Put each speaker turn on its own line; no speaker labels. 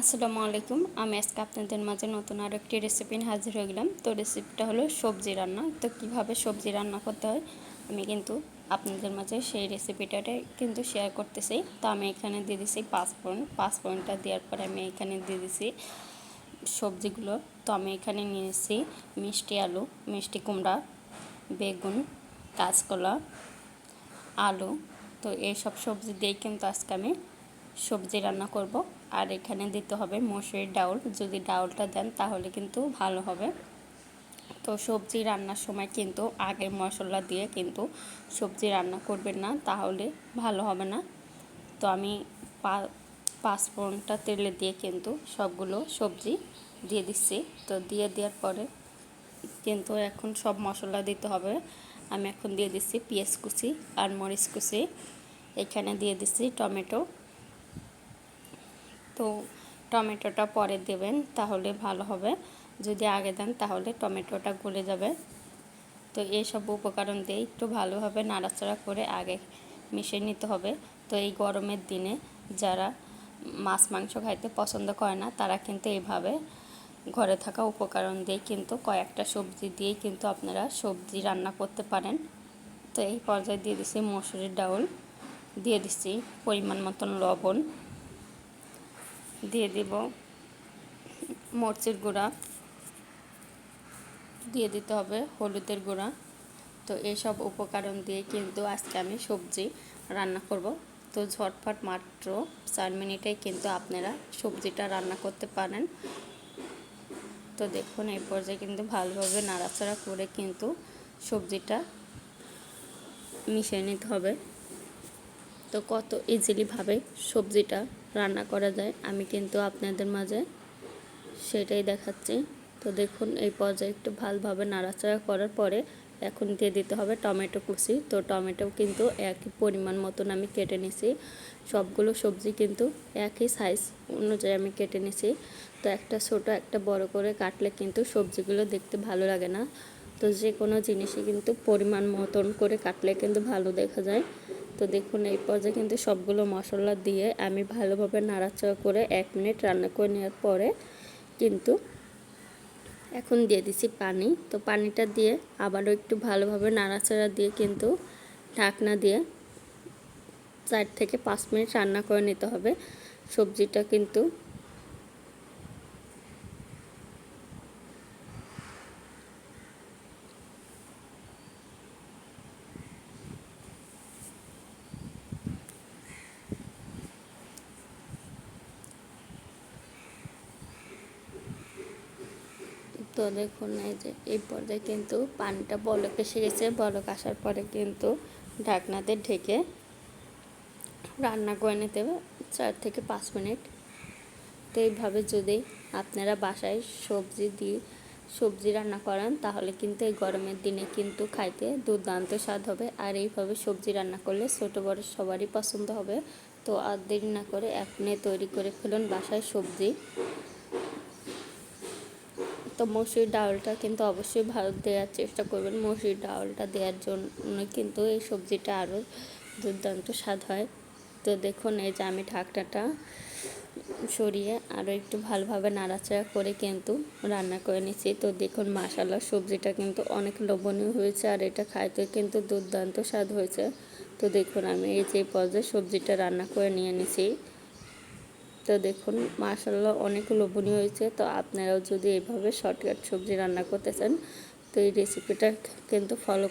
আসসালামু আলাইকুম। আমি আজকে আপনাদের মাঝে নতুন আর একটি রেসিপি হাজির হয়ে গেলাম। তো রেসিপিটা হলো সবজি রান্না। তো কীভাবে সবজি রান্না করতে হয়, আমি কিন্তু আপনাদের মাঝে সেই রেসিপিটাটাই কিন্তু শেয়ার করতেছি। তো আমি এখানে দিয়ে দিছি পাঁচ পয়েন্ট পাঁচ পয়েন্টটা দেওয়ার পরে আমি এখানে দিয়ে দিছি সবজিগুলো। তো আমি এখানে নিয়ে নিয়েছি মিষ্টি আলু, মিষ্টি কুমড়া, বেগুন, কাঁচকলা, আলু। তো এইসব সবজি দিয়েই কিন্তু আজকে আমি সবজি রান্না করব। আর এখানে দিতে হবে মসুরির ডাউল। যদি ডাউলটা দেন তাহলে কিন্তু ভালো হবে। তো সবজি রান্নার সময় কিন্তু আগে মশলা দিয়ে কিন্তু সবজি রান্না করবেন না, তাহলে ভালো হবে না। তো আমি পাঁচফোড়নটা তেলে দিয়ে কিন্তু সবগুলো সবজি দিয়ে দিচ্ছি। তো দিয়ে দেওয়ার পরে কিন্তু এখন সব মশলা দিতে হবে। আমি এখন দিয়ে দিচ্ছি পেঁয়াজ কুচি আর মরিচ কুচি। এখানে দিয়ে দিচ্ছি টমেটো। তো টমেটোটা পরে দেবেন, তাহলে ভালো হবে। যদি আগে দেন, তাহলে টমেটোটা গলে যাবে। তো এইসব উপকরণ দিয়ে একটু ভালোভাবে নাড়াচাড়া করে আগে মিশিয়ে নিতে হবে। তো এই গরমের দিনে যারা মাছ, মাংস খাইতে পছন্দ করে না, তারা কিন্তু এইভাবে ঘরে থাকা উপকরণ দিয়ে কিন্তু কয়েকটা সবজি দিয়েই কিন্তু আপনারা সবজি রান্না করতে পারেন। তো এই পর্যায়ে দিয়ে দিচ্ছি মসুরির ডাউল, দিয়ে দিচ্ছি পরিমাণ মতন লবণ দিয়ে দিব মরচের গুঁড়া। দিয়ে দিতে হবে হলুদের গুঁড়া। তো এইসব উপকরণ দিয়ে কিন্তু আজকে আমি সবজি রান্না করব। তো ঝটফট মাত্র চার মিনিটেই কিন্তু আপনারা সবজিটা রান্না করতে পারেন। তো দেখুন, এই পর্যায়ে কিন্তু ভালোভাবে নাড়াচাড়া করে কিন্তু সবজিটা মিশিয়ে নিতে হবে। তো কত ইজিলিভাবে সবজিটা রান্না করা যায়। আমি কিন্তু আপনাদের মাঝে সেটাই দেখাচ্ছি। তো দেখুন, এই পর্যায়ে একটু ভালোভাবে নাড়াচাড়া করার পরে এখন দিয়ে দিতে হবে টমেটো কুচি। তো টমেটো কিন্তু একই পরিমাণ মতন আমি কেটে নিছি। সবগুলো সবজি কিন্তু একই সাইজ অনুযায়ী আমি কেটে নিছি। তো একটা ছোট, একটা বড় করে কাটলে কিন্তু সবজিগুলো দেখতে ভালো লাগে না। তো যে কোনো জিনিসই কিন্তু পরিমাণ মতন করে কাটলে কিন্তু ভালো দেখা যায়। তো দেখুন, এই পর্যায়ে কিন্তু সবগুলো মশলা দিয়ে আমি ভালোভাবে নাড়াচাড়া করে এক মিনিট রান্না করে নেওয়ার পরে কিন্তু এখন দিয়ে দিছি পানি। তো পানিটা দিয়ে আবারও একটু ভালোভাবে নাড়াচাড়া দিয়ে কিন্তু ঢাকনা দিয়ে চার থেকে পাঁচ মিনিট রান্না করে নিতে হবে। সবজিটা কিন্তু তো দেখুন, এই যে এই পর্যায়ে কিন্তু পানিটা বলক এসে গেছে। বলক আসার পরে কিন্তু ঢাকনাতে ঢেকে রান্না করে নিতে চার থেকে পাঁচ মিনিট। তো এইভাবে যদি আপনারা বাসায় সবজি দিয়ে সবজি রান্না করেন, তাহলে কিন্তু এই গরমের দিনে কিন্তু খাইতে দুর্দান্ত স্বাদ হবে। আর এইভাবে সবজি রান্না করলে ছোটো বড় সবারই পছন্দ হবে। তো আর দেরি না করে এখনই তৈরি করে ফেলুন বাসায় সবজি। তো মসুর ডাউলটা কিন্তু অবশ্যই ভালো দেওয়ার চেষ্টা করবেন। মসুর ডাউলটা দেওয়ার জন্য কিন্তু এই সবজিটা আরও দুর্দান্ত স্বাদ হয়। তো দেখুন, এই যে আমি ঢাকনাটা সরিয়ে আরও একটু ভালোভাবে নাড়াচাড়া করে কিন্তু রান্না করে নিচ্ছি। তো দেখুন মাসালা সবজিটা কিন্তু অনেক লোভনীয় হয়েছে আর এটা খাইতে কিন্তু দুর্দান্ত স্বাদ হয়েছে। তো দেখুন, আমি এই যে পর্যায়ে সবজিটা রান্না করে নিয়ে নিছি তো দেখুন মাসাল্লাহ অনেক লোভনীয় হয়েছে। তো আপনারাও যদি এভাবে শর্টকাট সবজি রান্না করতে চান, তো এই রেসিপিটা কিন্তু ফলো